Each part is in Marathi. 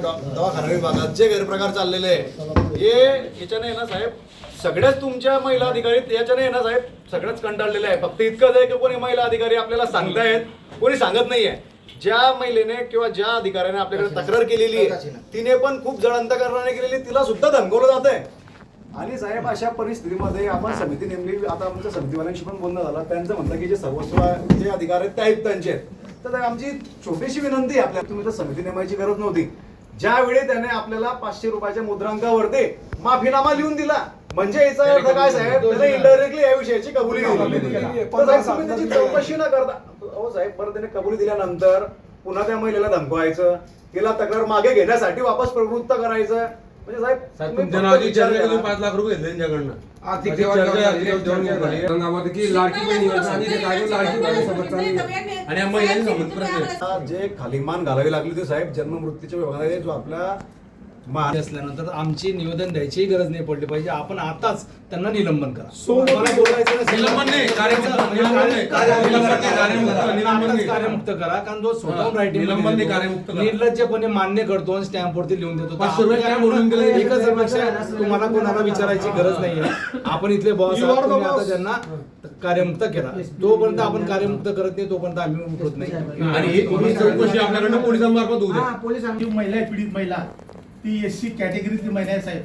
धारावी भागात जे गैरप्रकार चाललेले आहे हे याच्याने आहे ना साहेब सगळ्याच तुमच्या महिला अधिकारी याच्याने आहे ना साहेब सगळ्याच कंटाळलेले आहे फक्त इतकंच आहे की कोणी महिला अधिकारी आपल्याला सांगतायत कोणी सांगत नाहीये. ज्या महिलेने किंवा ज्या अधिकाऱ्याने आपल्याकडे तक्रार केलेली आहे तिने पण खूप जण अंतकरणाने केलेली तिला सुद्धा धमकवलं जात आहे. आणि साहेब अशा परिस्थितीमध्ये आपण समिती नेमली आता आमच्या समितीवाल्यांशी पण बोलणं झालं. त्यांचं म्हणलं की जे सर्वस्व जे अधिकार आहेत ते आयुक्तांचे आहेत. तर आमची छोटीशी विनंती आहे आपल्या तुम्ही तर समिती नेमायची गरज नव्हती. ज्यावेळी त्याने आपल्याला पाचशे रुपयाच्या मुद्रांकावरती माफीनामा लिहून दिला म्हणजे याचा अर्थ काय साहेब? त्याने इनडायरेक्टली या विषयाची कबुली दिली. तर साहेब तुम्ही त्याची चौकशी न करता हो साहेब बरं त्याने कबुली दिल्यानंतर पुन्हा त्या महिलेला धमकवायचं तिला तक्रार मागे घेण्यासाठी वापस प्रवृत्त करायचं. म्हणजे साहेब साहेब तुम्ही तुमच्या फक्त नावाची विचार चर्चा करा. केली पाच लाख रुपये घेतले त्यांच्याकडनं आर्थिक अशी देवाणघेवाण चर्चा झाली, आर्थिक देवाणघेवाण झाली. रंगामध्ये की लाडकी बहीण योजना आणि ते काय लाडकी बहीण सोबत चालली आणि या महिलांनी संबंध प्रश्न आहे. आता जे खाली मान घालावी लागली ते साहेब जन्म मृत्यूच्या विभागामध्ये जो आपला मान असल्यानंतर आमची निवेदन द्यायची गरज नाही पडली पाहिजे आपण आताच त्यांना निलंबन करा मला बोलायचं नसेल. निलंबन नाही, कार्यमुक्त, करा. कारण जो रायटिंग नाही, कार्यमुक्त करा. निर्लज्जपणे मान्य करतो आणि स्टॅम्प वरती लिहून देतो. एकच अपेक्षा आहे, तुम्हाला कोणाला विचारायची गरज नाहीये. आपण इथले बॉस आता. त्यांना कार्यमुक्त केला. तोपर्यंत आपण कार्यमुक्त करत नाही तोपर्यंत आम्ही उठत नाही. आणि ही चौकशी आपल्याकडनं पोलिसांमार्फत होऊ महिला आहे पीडित महिला. ती एस सी कॅटेगरीतली महिला आहे साहेब.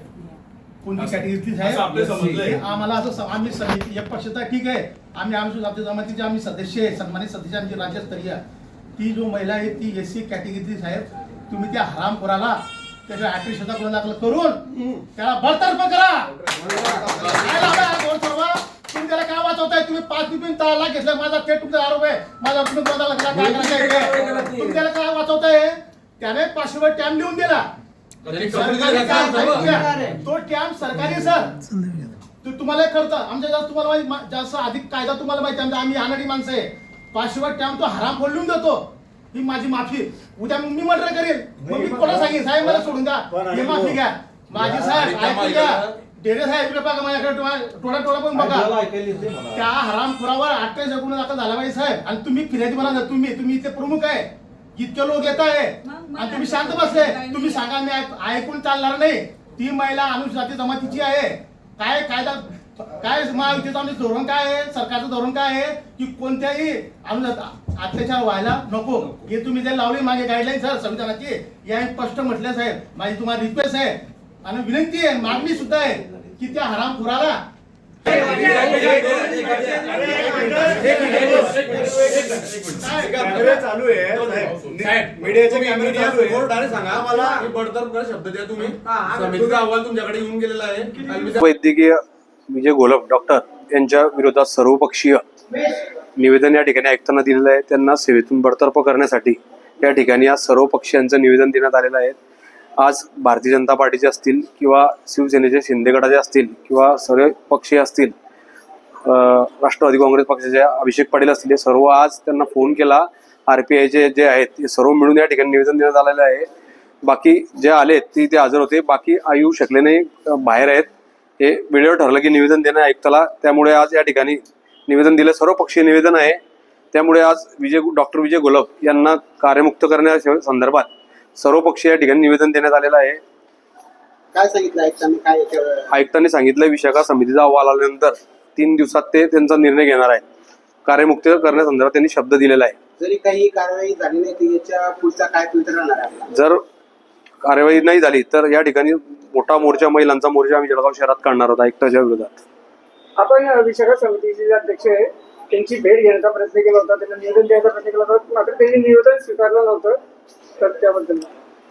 कोणती कॅटेगरीतली असं आपलं साहेब समजलंय. हे आम्हाला असं स- आम्ही समिती एक पक्षता ठीक आहे. आम्ही आमच्या आपल्या जमातीचे आम्ही सदस्य आहे सन्मानित सदस्य आमची राज्यस्तरीय. ती जो महिला आहे ती एस सी कॅटेगरीतली साहेब तुम्ही त्या हरामखोराला त्याच्या अठ्ठावीस शतक गुन्हा दाखल करून त्याला बळतर्फ करा. काय लावलंय हा सर्व? तुम्ही त्याला काय वाचवताय? तुम्ही पाच पिपिन दहा लाख घेतला. माझा ते तुमचा आरोप आहे. माझा तुम्ही काय करायचं तुम्ही त्याला काय वाचवताय? त्याने पाचशे रुपये टॅम लिहून दिला. तो टॅम सरकारी सर. तू तुम्हाला कळतं आमच्या जास्त तुम्हाला जास्त अधिक कायदा तुम्हाला माहिती आमच्या आम्ही अनाडी माणसं आहे. पाचशे रुपये टॅम तो हराम फोडून देतो. ही माझी माफी. उद्या मग मी मर्डर करेल. मग मी कोणा सांगेन? साहेब मला सोडून द्या. हे माफी घ्या. माझी साहेब ऐकून घ्या. डेरे साहेब इकडे बघा माझ्याकडे टोळा- टोळा पण बघा. त्या हरामखोरावर अठ्ठावीस गुन्हा दाखल झाला पाहिजे साहेब. आणि तुम्ही फिर्यादी म्हणा तुम्ही तुम्ही इथे प्रमुख आहे. इतके लोक येत आहे. आणि तुम्ही शांत बसले. तुम्ही सांगा मी ऐक- ऐकून चालणार नाही. ती महिला अनुसूचित जमातीची आहे. काय कायदा काय महायुतीचं आमचं धोरण काय आहे? सरकारचं धोरण काय आहे? की कोणत्याही अत्याचार व्हायला नको. हे तुम्ही जे लावली मागे गाईडलाईन सर संविधानाची या स्पष्ट म्हटलं साहेब. माझी तुम्हाला रिक्वेस्ट आहे. आणि विनंती आहे मागणी सुद्धा आहे. की त्या हरामखोराला चालू आहे साहेब, मीडियाचे कॅमेरे चालू आहे. कोर्ट डायरेक्ट सांगा. आम्हाला की बडतर्फ करा शब्द द्या तुम्ही. समितीचा अहवाल तुमच्याकडे येऊन गेलेला आहे. आणि वैद्यकीय विजय घोलप डॉक्टर यांच्या विरोधात सर्वपक्षीय निवेदन या ठिकाणी आयुक्तांना दिलेलं आहे. त्यांना सेवेतून बडतर्फ करण्यासाठी या ठिकाणी आज सर्व पक्षीयांचं निवेदन देण्यात आलेलं आहे. आज भारतीय जनता पार्टीचे असतील किंवा शिवसेनेचे शिंदे गटाचे असतील किंवा सर्व पक्षीय असतील राष्ट्रवादी काँग्रेस पक्षाचे अभिषेक पाटील असतील हे सर्व आज त्यांना फोन केला. आर पी आयचे जे आहेत ते सर्व मिळून या ठिकाणी निवेदन देण्यात आलेलं आहे. बाकी जे आले ते ते हजर होते. बाकी येऊ शकले नाही बाहेर आहेत. हे वेळेवर ठरलं की निवेदन देणं आयुक्ताला त्यामुळे आज या ठिकाणी निवेदन दिलं. सर्व पक्षीय निवेदन आहे. त्यामुळे आज विजय डॉक्टर विजय गोलप यांना कार्यमुक्त करण्या संदर्भात सर्व पक्षीय या ठिकाणी निवेदन देण्यात आलेलं आहे. काय सांगितलं आयुक्तांनी? काय याच्यावर आयुक्तांनी सांगितलं विशाखा समितीचा अहवाल आल्यानंतर तीन दिवसात ते त्यांचा निर्णय घेणार आहेत कार्यमुक्त करण्यासंदर्भात त्यांनी शब्द दिलेला आहे. जरी काही कारवाई झाली नाही तर याच्या पुढचा काय फिल्टर राहणार आहे? जर कार्यवाही नाही झाली तर या ठिकाणी मोठा मोर्चा महिलांचा मोर्चा आम्ही जळगाव शहरात काढणार आहोत आयुक्ताच्या विरोधात. आपण विशाखा समितीचे जे अध्यक्ष आहे त्यांची भेट घेण्याचा प्रयत्न केला होता त्यांना निवेदन द्यायचा प्रयत्न केला होता मात्र त्यांनी निवेदन स्वीकारलं नव्हतं. तर त्याबद्दल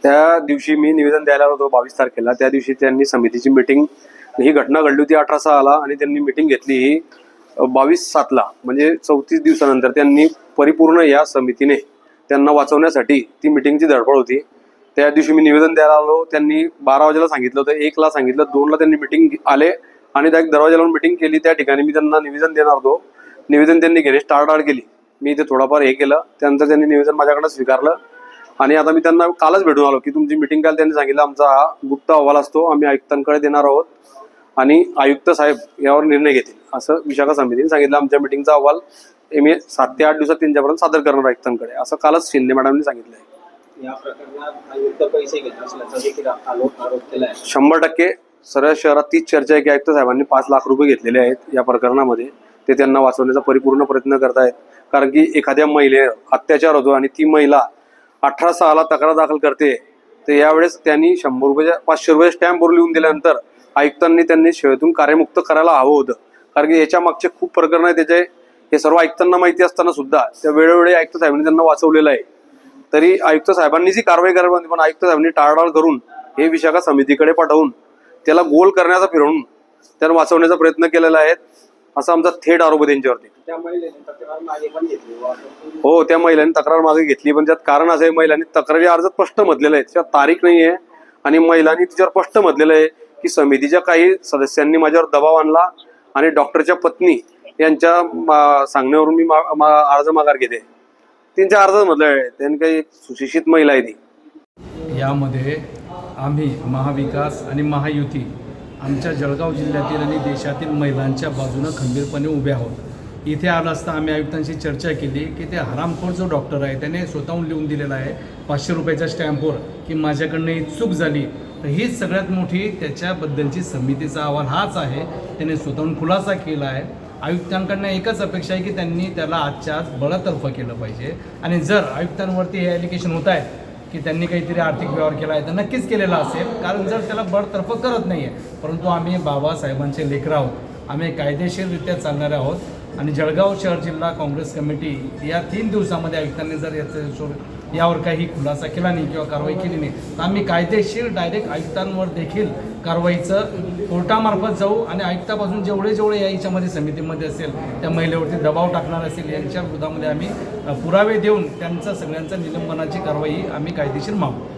त्या दिवशी मी निवेदन द्यायला होतो बावीस तारखेला. त्या दिवशी त्यांनी समितीची मिटिंग ही घटना घडली होती अठरा सहाला आणि त्यांनी मिटिंग घेतली ही बावीस सातला. म्हणजे चौतीस दिवसानंतर त्यांनी परिपूर्ण या समितीने त्यांना वाचवण्यासाठी ती मिटिंगची धडपड होती. त्या दिवशी मी निवेदन द्यायला आलो. त्यांनी बारा वाजेला सांगितलं होतं एकला सांगितलं दोनला त्यांनी मिटिंग आले आणि त्या दरवाजा लावून मिटिंग केली. त्या ठिकाणी मी त्यांना निवेदन देणार होतो. निवेदन त्यांनी घेणे टाळाटाळ केली. मी इथे थोडाफार हे केलं. त्यानंतर त्यांनी निवेदन माझ्याकडे स्वीकारलं. आणि आता मी त्यांना कालच भेटून आलो की तुमची मिटिंग काल त्यांनी सांगितलं आमचा हा गुप्त अहवाल असतो आम्ही आयुक्तांकडे देणार आहोत. आणि आयुक्त साहेब यावर निर्णय घेतील असं विशाखा समितीने सांगितलं. आमच्या मिटिंगचा अहवाल मी सात ते आठ दिवसात त्यांच्यापर्यंत सादर करणार आयुक्तांकडे असं कालच शिंदे मॅडमने सांगितलं आहे या प्रकरणात आयुक्त पैसे घेत असल्याचा देखील आरोप आरोप केला आहे शंभर टक्के सर्व शहरात तीच चर्चा आहे की आयुक्त साहेबांनी पाच लाख रुपये घेतलेले आहेत या प्रकरणामध्ये. ते त्यांना वाचवण्याचा परिपूर्ण प्रयत्न करतायत. कारण की एखाद्या महिलेवर अत्याचार होतो आणि ती महिला अठरा सहाला तक्रार दाखल करते. तर यावेळेस त्यांनी शंभर रुपयाच्या पाचशे रुपये स्टॅम्पवर लिहून दिल्यानंतर आयुक्तांनी त्यांनी सेवेतून कार्यमुक्त करायला हवं होतं. कारण की याच्या मागचे खूप प्रकरण आहे त्याचे हे सर्व आयुक्तांना माहिती असताना सुद्धा त्या वेळोवेळी आयुक्त साहेबांनी त्यांना वाचवलेलं आहे. तरी आयुक्त साहेबांनी जी कारवाई करावी होती, पण आयुक्त साहेबांनी टाळाटाळ करून हे विशाखा समितीकडे पाठवून त्याला गोल करण्याचा फिरवून त्यांना वाचवण्याचा प्रयत्न केलेला आहे. असा आमचा थेट आरोप आहे त्यांच्यावरती. त्या महिलेने तक्रार मागे पण घेतली व असं हो त्या महिलांनी तक्रार मागे घेतली पण त्यात कारण असं आहे महिलांनी तक्रारी अर्ज स्पष्ट म्हटलेलं आहे त्याच्यात तारीख नाही आहे आणि महिलांनी तिच्यावर स्पष्ट म्हटलेलं आहे की समितीच्या काही सदस्यांनी माझ्यावर दबाव आणला आणि डॉक्टरच्या पत्नी यांच्या मा- सांगण्यावरून मी मा- मा- अर्ज माघार घेते. त्यांच्या अर्ज म्हटलं आहे त्यांनी काही सुशिक्षित महिला आहे ती. यामध्ये आम्ही महाविकास आणि महायुती आमच्या जळगाव जिल्ह्यातील आणि देशातील महिलांच्या बाजूनं खंबीरपणे उभे आहोत. इथे आलं असता आम्ही आयुक्तांशी चर्चा केली की ते हरामखोर जो डॉक्टर आहे त्याने स्वतःहून लिहून दिलेला आहे पाचशे रुपयाच्या स्टॅम्पवर की माझ्याकडनं ही चूक झाली. तर हीच सगळ्यात मोठी त्याच्याबद्दलची समितीचा अहवाल हाच आहे. त्याने स्वतःहून खुलासा केला आहे. आयुक्तांकडनं एकच अपेक्षा आहे की त्यांनी त्याला आजच्या आज बळतर्फ केलं पाहिजे. आणि जर आयुक्तांवरती हे ॲलिगेशन होत आहे की त्यांनी काहीतरी आर्थिक व्यवहार केला आहे तर नक्कीच केलेला असेल. कारण जर त्याला बडतर्फ करत नाही आहे परंतु आम्ही बाबासाहेबांचे लेकर आहोत. आम्ही कायदेशीररित्या चालणारे आहोत. आणि जळगाव शहर जिल्हा काँग्रेस कमिटी या तीन दिवसामध्ये आयुक्तांनी जर याचं यावर काही खुलासा केला नाही किंवा कारवाई केली नाही. तर आम्ही कायदेशीर डायरेक्ट आयुक्तांवर देखील कारवाईचं कोर्टामार्फत जाऊ आणि आयुक्तापासून जेवढे जेवढे या याच्यामध्ये समितीमध्ये असेल त्या महिलेवरती दबाव टाकणार असेल यांच्या विरोधामध्ये आम्ही पुरावे देऊन त्यांचं सगळ्यांचं निलंबनाची कारवाई आम्ही कायदेशीर मागू.